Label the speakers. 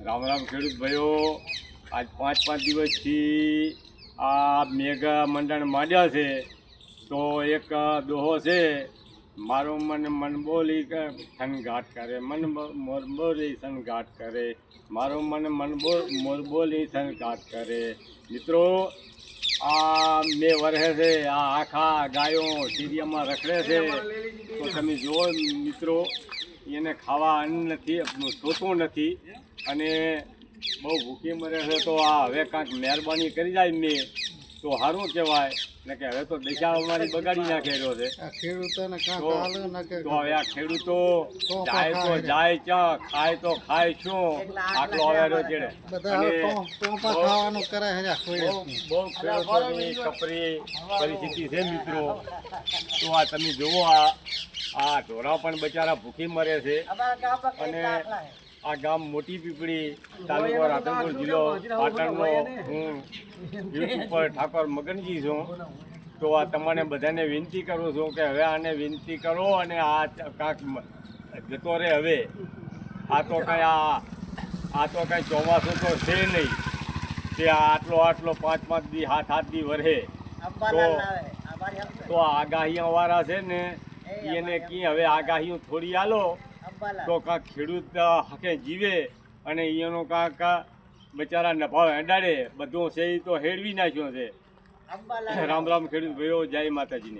Speaker 1: રામ રામ ખેડૂત ભાઈઓ, આજ પાંચ પાંચ દિવસથી આ મેઘ મંડળ માંડ્યા છે. તો એક દોહો છે. મારું મન મન બોલી ક- કરે, મન મોરબોલી મોર બોલી થનગાટ કરે. મારું મન મન બોલ મોર બોલી થનગાટ કરે. મિત્રો, આ મેં વરહે છે, આ આખા ગાયો સીરિયામાં રખડે છે. તો તમે જુઓ મિત્રો, એને ખાવા અન્ન નથી જોતું નથી. અને બહુ ભૂખી મરે છે તો આ હવે કાંઈક મહેરબાની કરી જાય મેં. તો સારું કહેવાય. ને કે હવે તો દિશા અમારી બગાડી નાખેલો છે.
Speaker 2: આ ખેડૂતોને
Speaker 1: તો
Speaker 2: ચાલે ને કે
Speaker 1: તો હવે આ ખેડૂતો જાય તો જાય ક્યાં ખાય તો ખાય શું આટલો હવે
Speaker 2: ખાવાનું કરે
Speaker 1: બહુ બહુ ખેડૂતોની કપરી પરિસ્થિતિ છે મિત્રો. તો આ તમે જુઓ આ આ ઢોરા પણ બચારા ભૂખી મરે છે. અને આ ગામ મોટી પીપળી તાલુકો રાધનપુર જિલ્લો પાટણનો હું યુટ્યુબર ઠાકોર મગનજી છું. તો આ તમને બધાને વિનંતી કરું છું કે હવે આને વિનંતી કરો અને આ કાંક જતો રહે હવે. આ તો કાંઈ આ આ તો કાંઈ ચોમાસું તો છે નહીં. તે આટલો આટલો પાંચ પાંચ દી હાથ હાથ દી વરહે. તો તો આ આગાહીઓ છે ને એને કી હવે આગાહીઓ થોડી આલો. તો કાંક ખેડૂત હકે જીવે અને એનો કાંક બચારા નફા હેડાડે બધું છે એ તો હેડવી નાખ્યો છે. રામ રામ ખેડૂત ભાઈઓ જય માતાજીની.